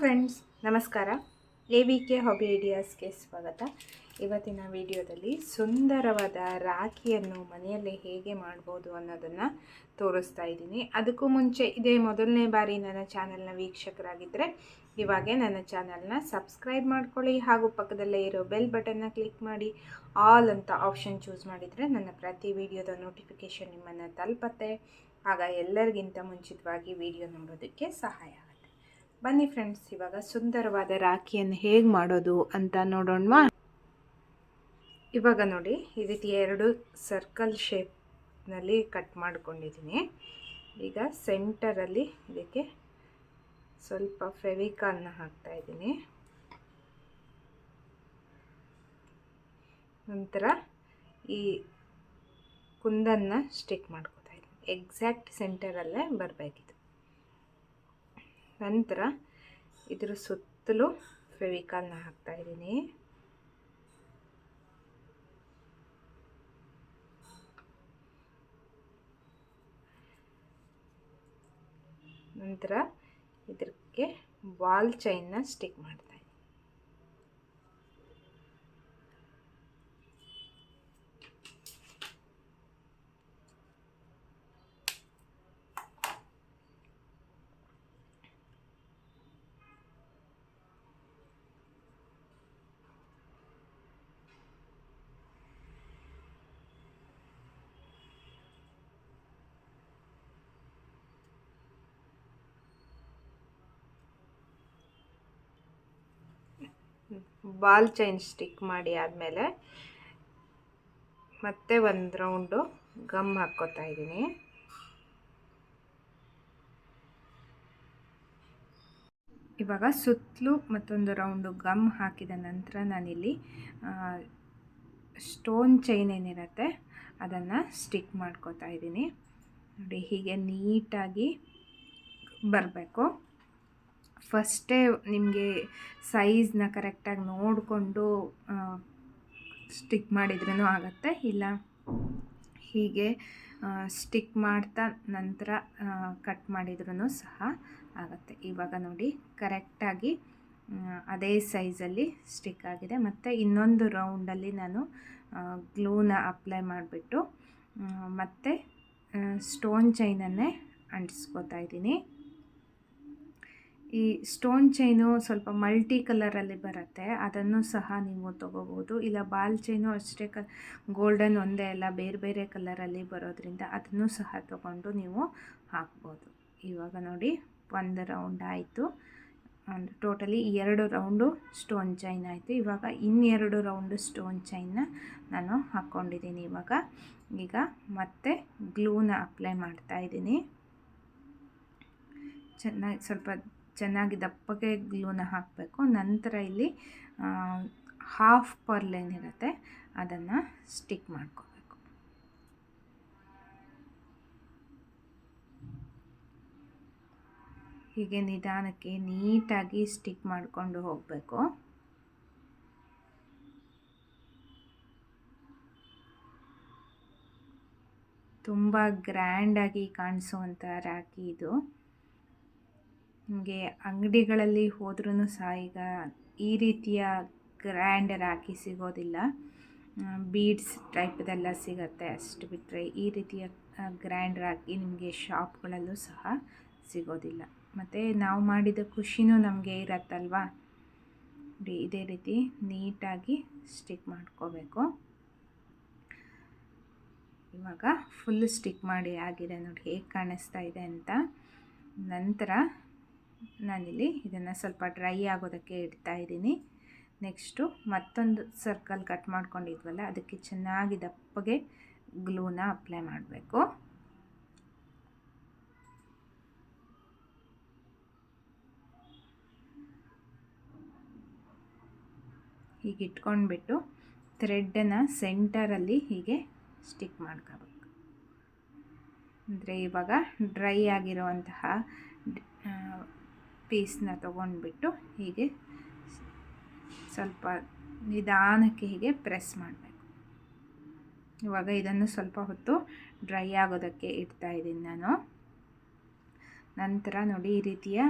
Friends ನಮಸ್ಕಾರ. A V K hobby ಐಡಿಯಾಸ್ಗೆ ಸ್ವಾಗತ. ಇವತ್ತಿನ ವಿಡಿಯೋದಲ್ಲಿ ಸುಂದರವಾದ ರಾಖಿಯನ್ನು ಮನೆಯಲ್ಲೇ ಹೇಗೆ ಮಾಡ್ಬೋದು ಅನ್ನೋದನ್ನು ತೋರಿಸ್ತಾ ಇದ್ದೀನಿ. ಅದಕ್ಕೂ ಮುಂಚೆ ಇದೇ ಮೊದಲನೇ ಬಾರಿ ನನ್ನ ಚಾನಲ್ನ ವೀಕ್ಷಕರಾಗಿದ್ದರೆ ಇವಾಗೆ ನನ್ನ ಚಾನಲ್ನ ಸಬ್ಸ್ಕ್ರೈಬ್ ಮಾಡ್ಕೊಳ್ಳಿ ಹಾಗೂ ಪಕ್ಕದಲ್ಲೇ ಇರೋ ಬೆಲ್ ಬಟನ್ನ ಕ್ಲಿಕ್ ಮಾಡಿ. ಆಲ್ ಅಂತ ಆಪ್ಷನ್ ಚೂಸ್ ಮಾಡಿದರೆ ನನ್ನ ಪ್ರತಿ ವಿಡಿಯೋದ ನೋಟಿಫಿಕೇಷನ್ ನಿಮ್ಮನ್ನು ತಲುಪತ್ತೆ. ಆಗ ಎಲ್ಲರಿಗಿಂತ ಮುಂಚಿತವಾಗಿ ವಿಡಿಯೋ ನೋಡೋದಕ್ಕೆ ಸಹಾಯ ಬನ್ನಿ ಫ್ರೆಂಡ್ಸ್ ಇವಾಗ ಸುಂದರವಾದ ರಾಖಿಯನ್ನು ಹೇಗೆ ಮಾಡೋದು ಅಂತ ನೋಡೋಣ ಇವಾಗ ನೋಡಿ, ಈ ರೀತಿ ಎರಡು ಸರ್ಕಲ್ ಶೇಪ್ನಲ್ಲಿ ಕಟ್ ಮಾಡ್ಕೊಂಡಿದ್ದೀನಿ. ಈಗ ಸೆಂಟರಲ್ಲಿ ಇದಕ್ಕೆ ಸ್ವಲ್ಪ ಫೆವಿಕಾಲ್ನ ಹಾಕ್ತಾ ಇದ್ದೀನಿ. ನಂತರ ಈ ಕುಂದನ್ನು ಸ್ಟಿಕ್ ಮಾಡ್ಕೋತಾ ಇದ್ದೀನಿ. ಎಕ್ಸಾಕ್ಟ್ ಸೆಂಟರಲ್ಲೇ ಬರಬೇಕಿದು ನಂತರ ಇದರ ಸುತ್ತಲೂ ಫೆವಿಕಾಲ್ನ ಹಾಕ್ತಾ ಇದ್ದೀನಿ. ನಂತರ ಇದಕ್ಕೆ ಬಾಲ್ ಚೈನ್ನ ಸ್ಟಿಕ್ ಮಾಡ್ತಾ ಇದ್ದೀನಿ ಬಾಲ್ ಚೈನ್ ಸ್ಟಿಕ್ ಮಾಡಿ ಆದಮೇಲೆ ಮತ್ತೆ ಒಂದು ರೌಂಡು ಗಮ್ ಹಾಕ್ಕೋತಾ ಇದ್ದೀನಿ. ಇವಾಗ ಸುತ್ತಲೂ ಮತ್ತೊಂದು ರೌಂಡು ಗಮ್ ಹಾಕಿದ ನಂತರ ನಾನಿಲ್ಲಿ ಸ್ಟೋನ್ ಚೈನ್ ಏನಿರುತ್ತೆ ಅದನ್ನು ಸ್ಟಿಕ್ ಮಾಡ್ಕೋತಾ ಇದ್ದೀನಿ. ನೋಡಿ, ಹೀಗೆ ನೀಟಾಗಿ ಬರಬೇಕು. ಫಸ್ಟೇ ನಿಮಗೆ ಸೈಜ್ನ ಕರೆಕ್ಟಾಗಿ ನೋಡಿಕೊಂಡು ಸ್ಟಿಕ್ ಮಾಡಿದ್ರೂ ಆಗುತ್ತೆ. ಇಲ್ಲ, ಹೀಗೆ ಸ್ಟಿಕ್ ಮಾಡ್ತಾ ನಂತರ ಕಟ್ ಮಾಡಿದ್ರೂ ಸಹ ಆಗುತ್ತೆ. ಇವಾಗ ನೋಡಿ, ಕರೆಕ್ಟಾಗಿ ಅದೇ ಸೈಜಲ್ಲಿ ಸ್ಟಿಕ್ ಆಗಿದೆ. ಮತ್ತು ಇನ್ನೊಂದು ರೌಂಡಲ್ಲಿ ನಾನು ಗ್ಲೂನ ಅಪ್ಲೈ ಮಾಡಿಬಿಟ್ಟು ಮತ್ತು ಸ್ಟೋನ್ ಚೈನನ್ನೇ ಅಂಟಿಸ್ಕೋತಾ ಇದ್ದೀನಿ. ಈ ಸ್ಟೋನ್ ಚೈನು ಸ್ವಲ್ಪ ಮಲ್ಟಿ ಕಲರಲ್ಲಿ ಬರುತ್ತೆ, ಅದನ್ನು ಸಹ ನೀವು ತೊಗೋಬೋದು. ಇಲ್ಲ ಬಾಲ್ ಚೈನು ಅಷ್ಟೇ ಕ, ಗೋಲ್ಡನ್ ಒಂದೇ ಅಲ್ಲ, ಬೇರೆ ಬೇರೆ ಕಲರಲ್ಲಿ ಬರೋದ್ರಿಂದ ಅದನ್ನು ಸಹ ತೊಗೊಂಡು ನೀವು ಹಾಕ್ಬೋದು. ಇವಾಗ ನೋಡಿ, ಒಂದು ರೌಂಡ್ ಆಯಿತು. ಒಂದು ಟೋಟಲಿ ಎರಡು ರೌಂಡು ಸ್ಟೋನ್ ಚೈನ್ ಆಯಿತು. ಇವಾಗ ಇನ್ನೆರಡು ರೌಂಡು ಸ್ಟೋನ್ ಚೈನ್ನ ನಾನು ಹಾಕ್ಕೊಂಡಿದ್ದೀನಿ ಇವಾಗ. ಈಗ ಮತ್ತೆ ಗ್ಲೂನ ಅಪ್ಲೈ ಮಾಡ್ತಾ ಇದ್ದೀನಿ. ಚೆನ್ನಾಗಿ ಸ್ವಲ್ಪ ಚೆನ್ನಾಗಿ ದಪ್ಪಗೆ ಗ್ಲೂನ ಹಾಕಬೇಕು. ನಂತರ ಇಲ್ಲಿ ಹಾಫ್ ಪರ್ಲ್ ಏನಿರುತ್ತೆ, ಅದನ್ನು ಸ್ಟಿಕ್ ಮಾಡ್ಕೋಬೇಕು. ಹೀಗೆ ನಿಧಾನಕ್ಕೆ ನೀಟಾಗಿ ಸ್ಟಿಕ್ ಮಾಡಿಕೊಂಡು ಹೋಗಬೇಕು. ತುಂಬ ಗ್ರ್ಯಾಂಡಾಗಿ ಕಾಣಿಸುವಂಥ ರಾಖಿ ಇದು. ನಿಮಗೆ ಅಂಗಡಿಗಳಲ್ಲಿ ಹೋದ್ರೂ ಸಹ ಈಗ ಈ ರೀತಿಯ ಗ್ರ್ಯಾಂಡರ್ ಹಾಕಿ ಸಿಗೋದಿಲ್ಲ. ಬೀಡ್ಸ್ ಟೈಪ್ದೆಲ್ಲ ಸಿಗುತ್ತೆ ಅಷ್ಟು ಬಿಟ್ಟರೆ ಈ ರೀತಿಯ ಗ್ರ್ಯಾಂಡ್ ರಾಖಿ ನಿಮಗೆ ಶಾಪ್ಗಳಲ್ಲೂ ಸಹ ಸಿಗೋದಿಲ್ಲ. ಮತ್ತು ನಾವು ಮಾಡಿದ ಖುಷಿನೂ ನಮಗೆ ಇರತ್ತಲ್ವಾ? ಇದೇ ರೀತಿ ನೀಟಾಗಿ ಸ್ಟಿಕ್ ಮಾಡ್ಕೋಬೇಕು. ಇವಾಗ ಫುಲ್ ಸ್ಟಿಕ್ ಮಾಡಿ ಆಗಿದೆ ನೋಡಿ, ಹೇಗೆ ಕಾಣಿಸ್ತಾ ಇದೆ ಅಂತ. ನಂತರ ನಾನಿಲ್ಲಿ ಇದನ್ನು ಸ್ವಲ್ಪ ಡ್ರೈ ಆಗೋದಕ್ಕೆ ಇಡ್ತಾ ಇದ್ದೀನಿ. ನೆಕ್ಸ್ಟು ಮತ್ತೊಂದು ಸರ್ಕಲ್ ಕಟ್ ಮಾಡ್ಕೊಂಡಿದ್ವಲ್ಲ, ಅದಕ್ಕೆ ಚೆನ್ನಾಗಿ ದಪ್ಪಗೆ ಗ್ಲೂನ ಅಪ್ಲೈ ಮಾಡಬೇಕು. ಹೀಗೆ ಇಟ್ಕೊಂಡ್ಬಿಟ್ಟು ಥ್ರೆಡ್ಡನ್ನು ಸೆಂಟರಲ್ಲಿ ಹೀಗೆ ಸ್ಟಿಕ್ ಮಾಡ್ಕೋಬೇಕು. ಅಂದರೆ ಇವಾಗ ಡ್ರೈ ಆಗಿರುವಂತಹ ಪೀಸ್ನ ತೊಗೊಂಡ್ಬಿಟ್ಟು ಹೀಗೆ ಸ್ವಲ್ಪ ನಿಧಾನಕ್ಕೆ ಹೀಗೆ ಪ್ರೆಸ್ ಮಾಡಬೇಕು. ಇವಾಗ ಇದನ್ನು ಸ್ವಲ್ಪ ಹೊತ್ತು ಡ್ರೈ ಆಗೋದಕ್ಕೆ ಇಡ್ತಾ ಇದ್ದೀನಿ ನಾನು. ನಂತರ ನೋಡಿ ಈ ರೀತಿಯ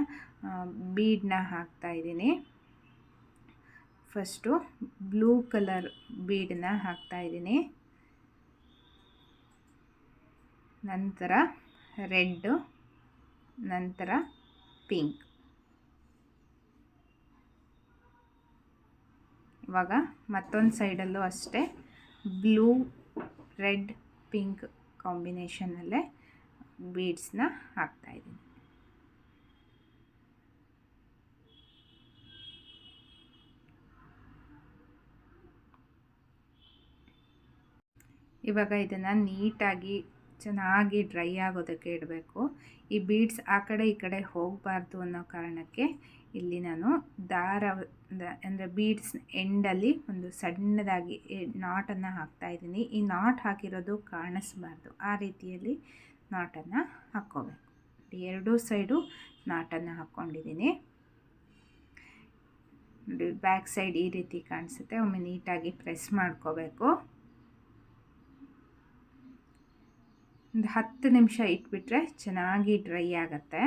ಬೀಡನ್ನ ಹಾಕ್ತಾ ಇದ್ದೀನಿ. ಫಸ್ಟು ಬ್ಲೂ ಕಲರ್ ಬೀಡನ್ನ ಹಾಕ್ತಾ ಇದ್ದೀನಿ. ನಂತರ ರೆಡ್ಡು ನಂತರ ಪಿಂಕ್ ಇವಾಗ ಮತ್ತೊಂದು ಸೈಡಲ್ಲೂ ಅಷ್ಟೇ ಬ್ಲೂ, ರೆಡ್, ಪಿಂಕ್ ಕಾಂಬಿನೇಷನಲ್ಲೇ ಬೀಡ್ಸ್ನ ಹಾಕ್ತಾಯಿದ್ದೀನಿ ಇವಾಗ ಇದನ್ನು ನೀಟಾಗಿ ಚೆನ್ನಾಗಿ ಡ್ರೈ ಆಗೋದಕ್ಕೆ ಇಡಬೇಕು. ಈ ಬೀಡ್ಸ್ ಆ ಕಡೆ ಈ ಕಡೆ ಹೋಗಬಾರ್ದು ಅನ್ನೋ ಕಾರಣಕ್ಕೆ ಇಲ್ಲಿ ನಾನು ದಾರ ಅಂದರೆ ಬೀಡ್ಸ್ ಎಂಡಲ್ಲಿ ಒಂದು ಸಣ್ಣದಾಗಿ ನಾಟನ್ನು ಹಾಕ್ತಾ ಇದ್ದೀನಿ. ಈ ನಾಟ್ ಹಾಕಿರೋದು ಕಾಣಿಸ್ಬಾರ್ದು. ಆ ರೀತಿಯಲ್ಲಿ ನಾಟನ್ನು ಹಾಕ್ಕೋಬೇಕು. ಎರಡೂ ಸೈಡು ನಾಟನ್ನು ಹಾಕ್ಕೊಂಡಿದ್ದೀನಿ. ಬ್ಯಾಕ್ ಸೈಡ್ ಈ ರೀತಿ ಕಾಣಿಸುತ್ತೆ. ಒಮ್ಮೆ ನೀಟಾಗಿ ಪ್ರೆಸ್ ಮಾಡ್ಕೋಬೇಕು. ಒಂದು ಹತ್ತು ನಿಮಿಷ ಇಟ್ಬಿಟ್ರೆ ಚೆನ್ನಾಗಿ ಡ್ರೈ ಆಗುತ್ತೆ.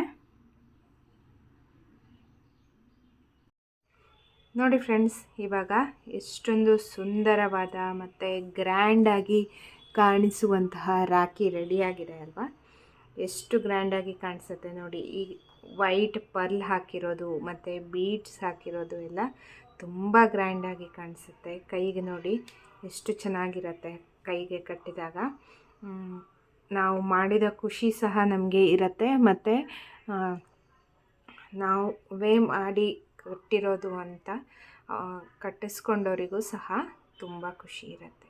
ನೋಡಿ ಫ್ರೆಂಡ್ಸ್, ಇವಾಗ ಎಷ್ಟೊಂದು ಸುಂದರವಾದ ಮತ್ತು ಗ್ರ್ಯಾಂಡಾಗಿ ಕಾಣಿಸುವಂತಹ ರಾಖಿ ರೆಡಿಯಾಗಿದೆ ಅಲ್ವಾ? ಎಷ್ಟು ಗ್ರ್ಯಾಂಡಾಗಿ ಕಾಣಿಸುತ್ತೆ ನೋಡಿ. ಈ ವೈಟ್ ಪರ್ಲ್ ಹಾಕಿರೋದು ಮತ್ತು ಬೀಡ್ಸ್ ಹಾಕಿರೋದು ಎಲ್ಲ ತುಂಬ ಗ್ರ್ಯಾಂಡಾಗಿ ಕಾಣಿಸುತ್ತೆ. ಕೈಗೆ ನೋಡಿ ಎಷ್ಟು ಚೆನ್ನಾಗಿರುತ್ತೆ ಕೈಗೆ ಕಟ್ಟಿದಾಗ. ನಾವು ಮಾಡಿದ ಖುಷಿ ಸಹ ನಮಗೆ ಇರುತ್ತೆ. ಮತ್ತು ನಾವು ವೇ ಮಾಡಿ ಕಟ್ಟಿರೋದು ಅಂತ ಕಟ್ಟಿಸ್ಕೊಂಡವರಿಗೂ ಸಹ ತುಂಬ ಖುಷಿ ಇರುತ್ತೆ.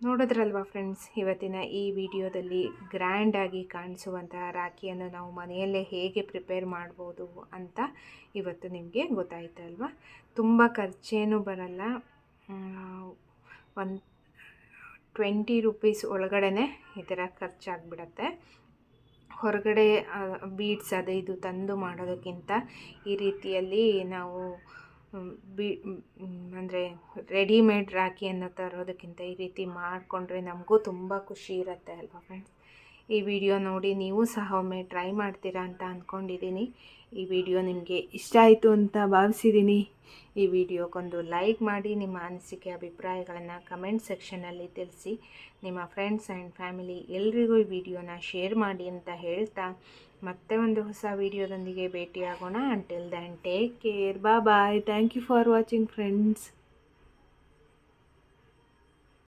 ನೋಡಿದ್ರಲ್ವಾ ಫ್ರೆಂಡ್ಸ್, ಇವತ್ತಿನ ಈ ವಿಡಿಯೋದಲ್ಲಿ ಗ್ರ್ಯಾಂಡಾಗಿ ಕಾಣಿಸುವಂತಹ ರಾಖಿಯನ್ನು ನಾವು ಮನೆಯಲ್ಲೇ ಹೇಗೆ ಪ್ರಿಪೇರ್ ಮಾಡ್ಬೋದು ಅಂತ ಇವತ್ತು ನಿಮಗೆ ಗೊತ್ತಾಯ್ತಲ್ವ ತುಂಬ ಖರ್ಚೇನೂ ಬರಲ್ಲ. ಒಂದು ಟ್ವೆಂಟಿ ರುಪೀಸ್ ಒಳಗಡೆ ಈ ಥರ ಖರ್ಚಾಗ್ಬಿಡತ್ತೆ. ಹೊರಗಡೆ ಬೀಡ್ಸ್ ಅದು ಇದು ತಂದು ಮಾಡೋದಕ್ಕಿಂತ ಈ ರೀತಿಯಲ್ಲಿ ನಾವು ಬಿ ಅಂದರೆ ರೆಡಿಮೇಡ್ ರಾಖಿಯನ್ನು ತರೋದಕ್ಕಿಂತ ಈ ರೀತಿ ಮಾಡಿಕೊಂಡ್ರೆ ನಮಗೂ ತುಂಬ ಖುಷಿ ಇರುತ್ತೆ ಅಲ್ವಾ ಫ್ರೆಂಡ್ಸ್ ಈ ವಿಡಿಯೋ ನೋಡಿ ನೀವು ಸಹ ಒಮ್ಮೆ ಟ್ರೈ ಮಾಡ್ತೀರಾ ಅಂತ ಅಂದ್ಕೊಂಡಿದ್ದೀನಿ ಈ ವಿಡಿಯೋ ನಿಮಗೆ ಇಷ್ಟ ಆಯಿತು ಅಂತ ಭಾವಿಸಿದ್ದೀನಿ. ಈ ವಿಡಿಯೋಗೊಂದು ಲೈಕ್ ಮಾಡಿ, ನಿಮ್ಮ ಅನಿಸಿಕೆ ಅಭಿಪ್ರಾಯಗಳನ್ನು ಕಮೆಂಟ್ ಸೆಕ್ಷನಲ್ಲಿ ತಿಳಿಸಿ. ನಿಮ್ಮ ಫ್ರೆಂಡ್ಸ್ ಆ್ಯಂಡ್ ಫ್ಯಾಮಿಲಿ ಎಲ್ರಿಗೂ ಈ ವಿಡಿಯೋನ ಶೇರ್ ಮಾಡಿ ಅಂತ ಹೇಳ್ತಾ ಮತ್ತೆ ಒಂದು ಹೊಸ ವಿಡಿಯೋದೊಂದಿಗೆ ಭೇಟಿಯಾಗೋಣ. Until then take care bye bye thank you for watching friends